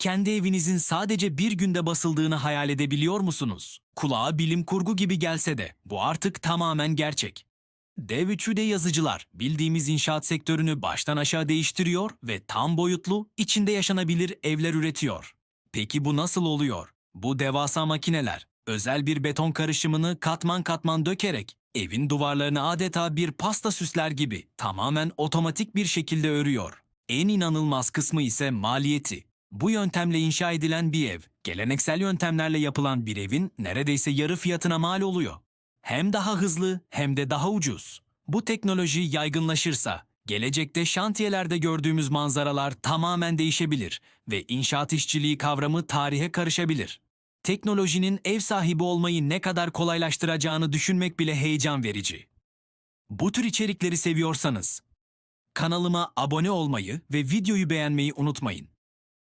Kendi evinizin sadece bir günde basıldığını hayal edebiliyor musunuz? Kulağa bilim kurgu gibi gelse de bu artık tamamen gerçek. Dev 3D yazıcılar bildiğimiz inşaat sektörünü baştan aşağı değiştiriyor ve tam boyutlu, içinde yaşanabilir evler üretiyor. Peki bu nasıl oluyor? Bu devasa makineler özel bir beton karışımını katman katman dökerek evin duvarlarını adeta bir pasta süsler gibi tamamen otomatik bir şekilde örüyor. En inanılmaz kısmı ise maliyeti. Bu yöntemle inşa edilen bir ev, geleneksel yöntemlerle yapılan bir evin neredeyse yarı fiyatına mal oluyor. Hem daha hızlı hem de daha ucuz. Bu teknoloji yaygınlaşırsa gelecekte şantiyelerde gördüğümüz manzaralar tamamen değişebilir ve inşaat işçiliği kavramı tarihe karışabilir. Teknolojinin ev sahibi olmayı ne kadar kolaylaştıracağını düşünmek bile heyecan verici. Bu tür içerikleri seviyorsanız kanalıma abone olmayı ve videoyu beğenmeyi unutmayın.